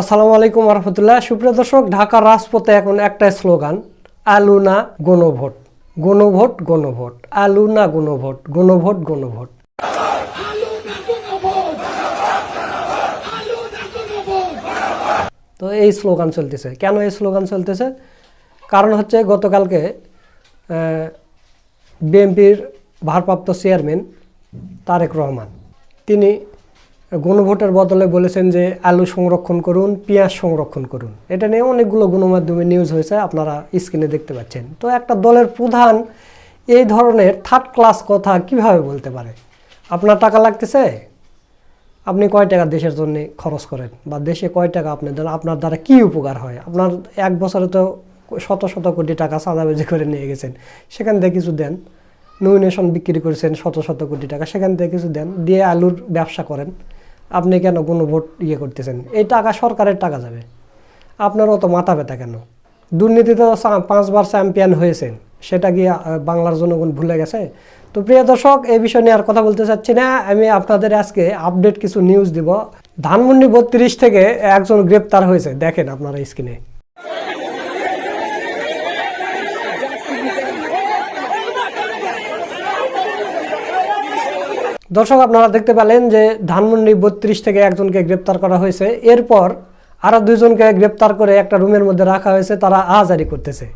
আসসালামু আলাইকুম রহমতুল্লাহ। সুপ্রিয় দর্শক, ঢাকার রাজপথে এখন একটাই স্লোগান, আলু না গণভোট। গণভোট গণভোট। আলু না গণভোট গণভোট গণভোট। তো এই স্লোগান চলতেছে। কেন এই স্লোগান চলতেছে? কারণ হচ্ছে গতকালকে বিএনপির ভারপ্রাপ্ত চেয়ারম্যান তারেক রহমান, তিনি গণভোটের বদলে বলেছেন যে আলু সংরক্ষণ করুন, পেঁয়াজ সংরক্ষণ করুন। এটা নিয়ে অনেকগুলো গণমাধ্যমে নিউজ হয়েছে, আপনারা স্ক্রিনে দেখতে পাচ্ছেন। তো একটা দলের প্রধান এই ধরনের থার্ড ক্লাস কথা কীভাবে বলতে পারে? আপনার টাকা লাগতেছে? আপনি কয় টাকা দেশের জন্য খরচ করেন? বা দেশে কয় টাকা আপনার দ্বারা আপনার দ্বারা কী উপকার হয়? আপনার এক বছরে তো শত শত কোটি টাকা চাঁদাবাজি করে নিয়ে গেছেন। সেখান থেকে কিছু দেন। নমিনেশন বিক্রি করেছেন শত শত কোটি টাকা। সেখান থেকে কিছু দেন। দিয়ে আলুর ব্যবসা করেন। আপনি কেন কোনো ভোট ইয়ে করতেছেন? এই টাকা সরকারের টাকা যাবে। আপনার অত মাথা ব্যথা কেন? দুর্নীতিতে পাঁচবার চ্যাম্পিয়ন হয়েছেন। সেটা কি বাংলার জনগণ ভুলে গেছে? তো প্রিয় দর্শক, এই বিষয় নিয়ে আর কথা বলতে চাচ্ছি না। আমি আপনাদের আজকে আপডেট কিছু নিউজ দিব। ধানমন্ডি বত্রিশ থেকে একজন গ্রেপ্তার হয়েছে। দেখেন আপনারা স্ক্রিনে দর্শক আপনারা দেখতে পেলেন যে ধানমন্ডি বত্রিশ থেকে একজনকে গ্রেপ্তার করা হয়েছে এরপর আরও দুইজনকে গ্রেপ্তার করে একটা রুমের মধ্যে রাখা হয়েছে তারা আহাজারি করতেছে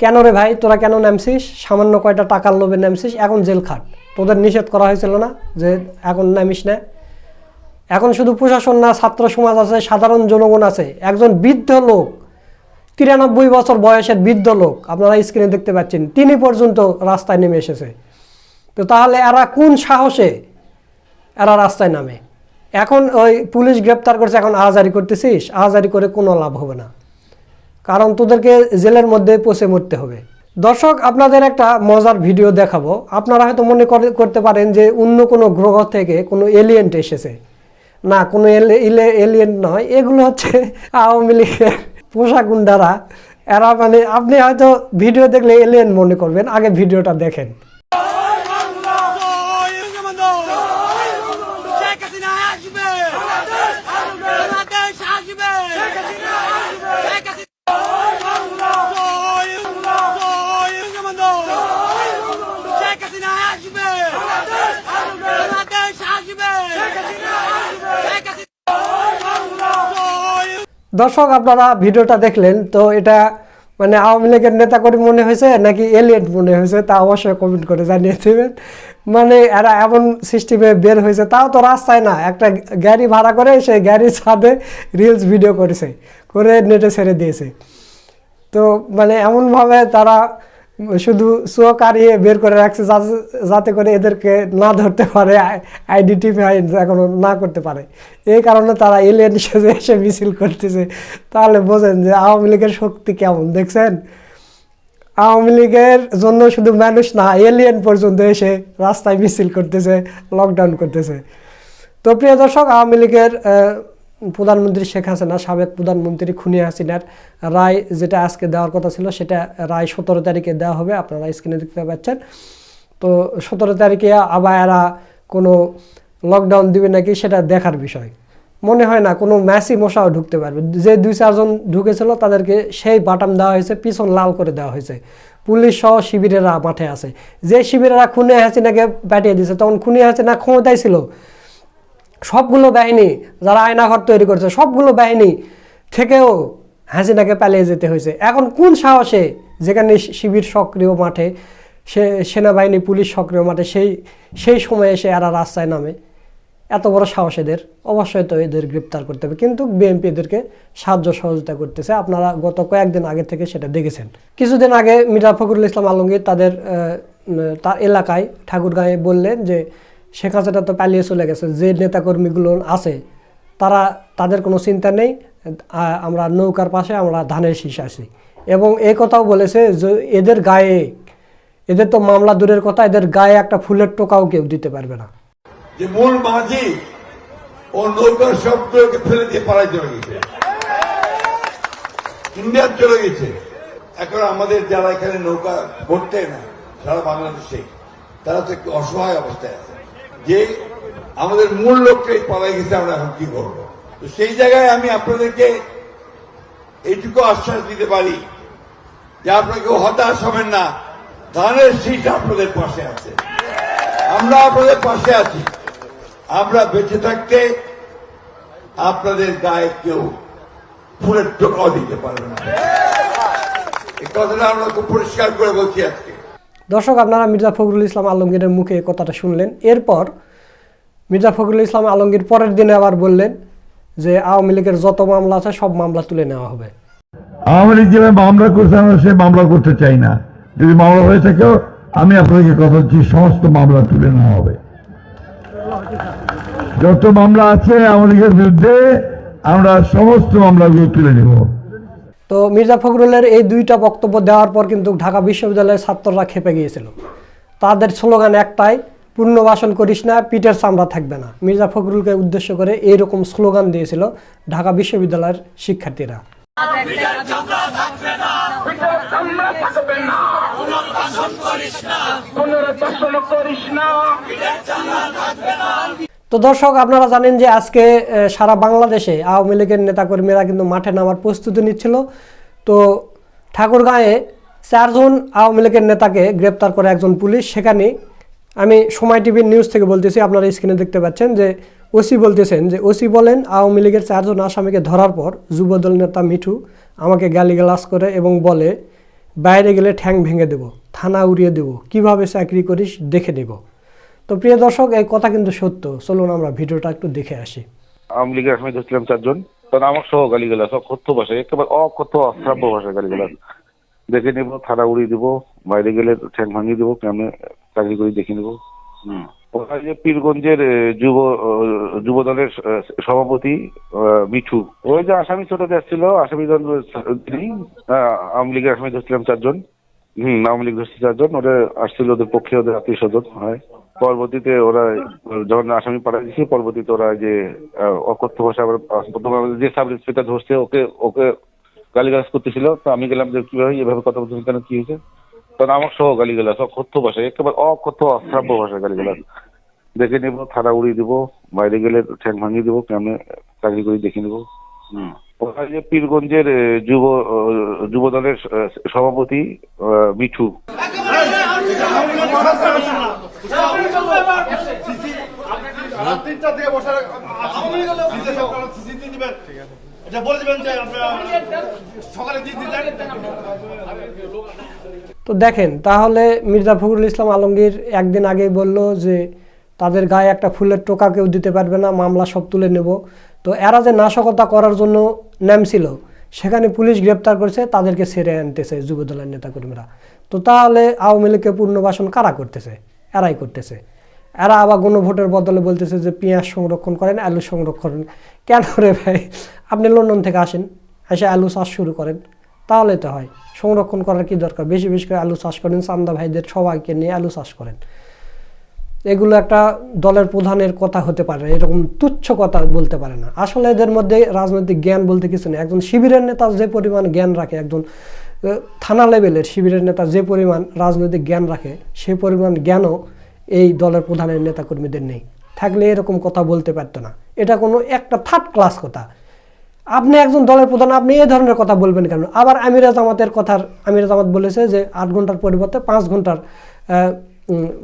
কেন রে ভাই, তোরা কেন নামছিস? সামান্য কয়টা টাকার লোভে নামছিস, এখন জেল খাট। তোদের নিষেধ করা হয়েছিল না যে এখন নামিস না। এখন শুধু প্রশাসন না, ছাত্র সমাজ আছে, সাধারণ জনগণ আছে, একজন বৃদ্ধ লোক, তিরানব্বই বছর বয়সের বৃদ্ধ লোক, আপনারা স্ক্রিনে দেখতে পাচ্ছেন, তিনি পর্যন্ত রাস্তায় নেমে এসেছে। তো তাহলে এরা কোন সাহসে এরা রাস্তায় নামে? এখন ওই পুলিশ গ্রেপ্তার করছে, এখন আহাজারি করতেছিস, আহাজারি করে কোনো লাভ হবে না। কারণ তোদেরকে জেলের মধ্যে পচে মরতে হবে। দর্শক, আপনাদের একটা মজার ভিডিও দেখাবো। আপনারা হয়তো মনে করে- করতে পারেন যে অন্য কোনো গ্রহ থেকে কোনো এলিয়েন্ট এসেছে। না, কোনো এলিয়েন্ট নয়, এগুলো হচ্ছে আওয়ামী লীগের পোশাক গুন্ডারা এরা মানে আপনি হয়তো ভিডিও দেখলে এলিয়েন মনে করবেন, আগে ভিডিওটা দেখেন বঙ্গবন্ধু শেখ হাসিনা আসবে বাংলাদেশ আসবে শেখ হাসিনা বঙ্গবন্ধু শেখ হাসিনা আসবে বাংলাদেশ আসবে শেখ হাসিনা দর্শক, আপনারা ভিডিওটা দেখলেন, তো এটা মানে আওয়ামী লীগের নেতা করে মনে হয়েছে নাকি এলিয়েন্ট মনে হয়েছে, তা অবশ্যই কমেন্ট করে জানিয়ে দেবেন। মানে এরা এমন সিস্টেমে বের হয়েছে, তাও তো রাস্তায় না, একটা গাড়ি ভাড়া করে সেই গাড়ির ছাদে রিলস ভিডিও করেছে, করে নেটে ছেড়ে দিয়েছে। তো মানে এমনভাবে তারা শুধু চোখ আরিয়ে বের করে রাখছে যাতে- করে এদেরকে না ধরতে পারে আইডেন্টিফাই এখনও না করতে পারে। এই কারণে তারা এলিয়েন সেজে এসে মিছিল করতেছে। তাহলে বোঝেন যে আওয়ামী লীগের শক্তি কেমন, দেখছেন? আওয়ামী লীগের জন্য শুধু মানুষ না এলিয়েন পর্যন্ত এসে রাস্তায় মিছিল করতেছে লকডাউন করতেছে। তো প্রিয় দর্শক, আওয়ামী লীগের প্রধানমন্ত্রী শেখ হাসিনা, সাবেক প্রধানমন্ত্রী খুনি হাসিনার রায় যেটা আজকে দেওয়ার কথা ছিল, সেটা রায় সতেরো তারিখে দেওয়া হবে। আপনারা স্ক্রিনে দেখতে পাচ্ছেন। তো সতেরো তারিখে আবার এরা কোনো লকডাউন দিবে নাকি সেটা দেখার বিষয়। মনে হয় না, কোনো ম্যাসি মশাও ঢুকতে পারবে। যে দুই চারজন ঢুকেছিল, তাদেরকে সেই বাটাম দেওয়া হয়েছে, পিছন লাল করে দেওয়া হয়েছে। পুলিশ সহ শিবিরেরা মাঠে আছে। যে শিবিরেরা খুনে হাসিনাকে পাঠিয়ে দিয়েছে, তখন খুনি হাসিনা ক্ষমতায় ছিল। সবগুলো বাহিনী যারা আয়নাঘর তৈরি করেছে, সবগুলো বাহিনী থেকেও হাসিনাকে পালিয়ে যেতে হয়েছে। এখন কোন সাহসে যেখানে শিবির সক্রিয় মাঠে, সে সেনাবাহিনী, পুলিশ সক্রিয় মাঠে, সেই সেই সময়ে এসে এরা রাস্তায় নামে? এত বড় সাহস এদের। অবশ্যই তো এদের গ্রেপ্তার করতে হবে। কিন্তু বিএনপি এদেরকে সাহায্য সহযোগিতা করতেছে। আপনারা গত কয়েকদিন আগে থেকে সেটা দেখেছেন। কিছুদিন আগে মির্জা ফখরুল ইসলাম আলমগীর তাদের তার এলাকায়, ঠাকুরগাঁয়ে বললেন যে শেখ হাসিনা তো পালিয়ে চলে গেছে। যে নেতাকর্মীগুলো আছে, তারা, তাদের কোনো চিন্তা নেই আমরা নৌকার পাশে আমরা ধানের শীষ আছি। এবং এই কথাও বলেছে যে এদের গায়ে, এদের তো মামলা দূরের কথা, এদের গায়ে একটা ফুলের টোকাও কেউ দিতে পারবে না। যে মূল মাঝি ও নৌকার সবগুলোকে ফেলে দিয়ে পাড়ায় চলে গেছে। ইন্ডিয়ান চলে গেছে। এখন আমাদের যারা এখানে নৌকা ভরতে না, সারা বাংলাদেশে, তারা তো একটু অসহায় অবস্থায় আছে। যে আমাদের মূল লোকটাই পালাই গেছে, আমরা এখন কি করব? তো সেই জায়গায় আমি আপনাদেরকে এইটুকু আশ্বাস দিতে পারি যে আপনাকে হতাশ হবেন না। ধানের শীষ আপনাদের পাশে আছে। আমরা আপনাদের পাশে আছি। আমরা বেঁচে থাকতে আপনাদের গায়ে কেউ ফুলের টোকাও দিতে পারবে না। এই কথাটা আমরা খুব পরিষ্কার করে বলছি আজকে। দর্শক, আপনারা মির্জা ফখরুল ইসলাম আলমগীরের মুখে কথাটা শুনলেন। এরপর মির্জা ফখরুল ইসলাম আলমগীর পরের দিনে আবার বললেন যে, আওয়ামী লীগের যত মামলা আছে, সব মামলা তুলে নেওয়া হবে। আওয়ামী লীগ যেভাবে মামলা করছে, আমরা সে মামলা করতে চাই না। যদি মামলা হয়ে থাকেও আমি আপনাকে কথা দিচ্ছি, সমস্ত মামলা তুলে নেওয়া হবে। যত মামলা আছে আওয়ামী লীগের বিরুদ্ধে, আমরা সমস্ত মামলাগুলো তুলে নেব। তো মির্জা ফখরুলের এই দুইটা বক্তব্য দেওয়ার পর কিন্তু ঢাকা বিশ্ববিদ্যালয়ের ছাত্ররা খেপে গিয়েছিল। তাদের স্লোগান একটাই পুনর্বাসন করিস না, পিঠের চামড়া থাকবে না। মির্জা ফখরুলকে উদ্দেশ্য করে এইরকম স্লোগান দিয়েছিল ঢাকা বিশ্ববিদ্যালয়ের শিক্ষার্থীরা। তো দর্শক, আপনারা জানেন যে আজকে সারা বাংলাদেশে আওয়ামী লীগের নেতাকর্মীরা কিন্তু মাঠে নামার প্রস্তুতি নিচ্ছিল। তো ঠাকুরগাঁয়ে চারজন আওয়ামী লীগের নেতাকে গ্রেপ্তার করে একজন পুলিশ। সেখানে আমি সময় টিভির নিউজ থেকে বলতেছি, আপনারা স্ক্রিনে দেখতে পাচ্ছেন যে ওসি বলতেছেন যে, ওসি বলেন, আওয়ামী লীগের চারজন আসামিকে ধরার পর যুবদল নেতা মিঠু আমাকে গালিগালাজ করে এবং বলে, বাইরে গেলে ঠ্যাং ভেঙে দেব, থানা উড়িয়ে দেব, কীভাবে চাকরি করিস দেখে নেব। তো প্রিয় দর্শক এই কথা কিন্তু সত্য। চলুন আমরা ভিডিওটা একটু দেখে আসি। আওয়ামী লীগের আসামি ধরছিলাম চারজন। তখন আমার সহ অকথ্য ভাষায় একেবারে অকথ্য অশ্রাব্য ভাষায় দেখে নেব থানা উড়িয়ে দেবো বাইরে গেলে ঠ্যাং ভাঙিয়ে দেবো কেমন চাকরি করে দেখে নেব। হুম। ওরা যে পীরগঞ্জের যুব যুব দলের সভাপতি আহ, মিঠু। ওই যে আসামি ছোট আসছিল আসামি আওয়ামী লীগের আসামি ধরছিলাম চারজন। হম আওয়ামী লীগ ধরছে চারজন ওরা আসছিল ওদের পক্ষে ওদের আত্মীয় স্বজন হয়। পরবর্তীতে ওরা যখন আসামি পাঠা দিয়েছে পরবর্তীতে ওরা যে অকথ্য ভাষা প্রথমে আমাদের যে সাব ইন্সপেক্টর ধরছে ওকে ওকে গালিগালাজ করতেছিল। তো আমি গেলাম যে কীভাবে এভাবে কথা বলছেন কেন কি হয়েছে? তখন আমার সহ গালিগালাজ অকথ্য ভাষা একেবারে অকথ্য অশ্রাব্য ভাষায় গালিগালাজ। দেখে নেব থানা উড়িয়ে দিব বাইরে গেলে ঠ্যাং ভাঙিয়ে দেবো কেমন চাকরি করে দেখে নেব। ওরা যে পীরগঞ্জের যুব যুব দলের সভাপতি মিঠু। তো দেখেন, তাহলে মির্জা ফখরুল ইসলাম আলমগীর একদিন আগেই বলল যে তাদের গায়ে একটা ফুলের টোকা কেউ দিতে পারবে না, মামলা সব তুলে নেব। তো এরা যে নাশকতা করার জন্য নামছিল, সেখানে পুলিশ গ্রেপ্তার করেছে, তাদেরকে ছেড়ে আনতেছে যুবদলের নেতাকর্মীরা। তো তাহলে আওয়ামী লীগকে পুনর্বাসন কারা করতেছে? এরাই করতেছে। এরা আবার গণভোটের বদলে বলতেছে যে পেঁয়াজ সংরক্ষণ করেন, আলু সংরক্ষণ কেন রে ভাই? আপনি লন্ডন থেকে আসেন, এসে আলু চাষ শুরু করেন। তাহলে তো হয়, সংরক্ষণ করার কি দরকার? বেশি বেশি করে আলু চাষ করেন, চান্দা ভাইদের সবাইকে নিয়ে আলু চাষ করেন। এগুলো একটা দলের প্রধানের কথা হতে পারে, এরকম তুচ্ছ কথা বলতে পারে না। আসলে এদের মধ্যে রাজনৈতিক জ্ঞান বলতে কিছু নেই। একজন শিবিরের নেতা যে পরিমাণ জ্ঞান রাখে, একজন থানা লেভেলের শিবিরের নেতা যে পরিমাণ রাজনৈতিক জ্ঞান রাখে সেই পরিমাণ জ্ঞানও এই দলের প্রধানের নেতাকর্মীদের নেই। থাকলে এরকম কথা বলতে পারতো না। এটা কোনো একটা থার্ড ক্লাস কথা। আপনি একজন দলের প্রধান, আপনি এই ধরনের কথা বলবেন কেন? আবার আমিরা জামাতের কথার, আমিরা জামাত বলেছে যে আট ঘণ্টার পরিবর্তে পাঁচ ঘণ্টার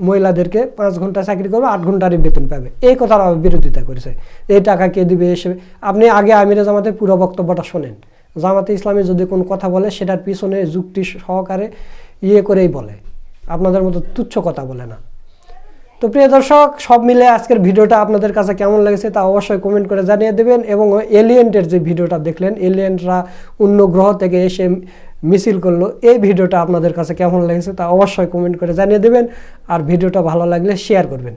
মহিলাদেরকে পাঁচ ঘণ্টা চাকরি করবে, আট ঘন্টারই বেতন পাবে। এই কথার বিরোধিতা করেছে। এই টাকা কে দিবে এসে? আপনি আগে আমিরা জামাতের পুরো বক্তব্যটা শোনেন। জামাতে ইসলামী যদি কোনো কথা বলে, সেটার পিছনে যুক্তি সহকারে ইয়ে করেই বলে। আপনাদের মতো তুচ্ছ কথা বলে না। তো প্রিয় দর্শক, সব মিলে আজকের ভিডিওটা আপনাদের কাছে কেমন লেগেছে তা অবশ্যই কমেন্ট করে জানিয়ে দেবেন এবং এলিয়েন্টের যে ভিডিওটা দেখলেন, এলিয়েন্টরা অন্য গ্রহ থেকে এসে মিছিল করল, এই ভিডিওটা আপনাদের কাছে কেমন লেগেছে তা অবশ্যই কমেন্ট করে জানিয়ে দেবেন আর ভিডিওটা ভালো লাগলে শেয়ার করবেন।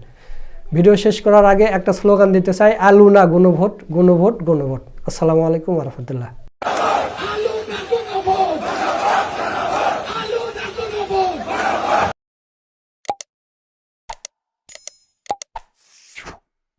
ভিডিও শেষ করার আগে একটা স্লোগান দিতে চাই আলু না গণভোট গণভোট গণভোট। আসসালামু আলাইকুম রহমতুল্লাহ।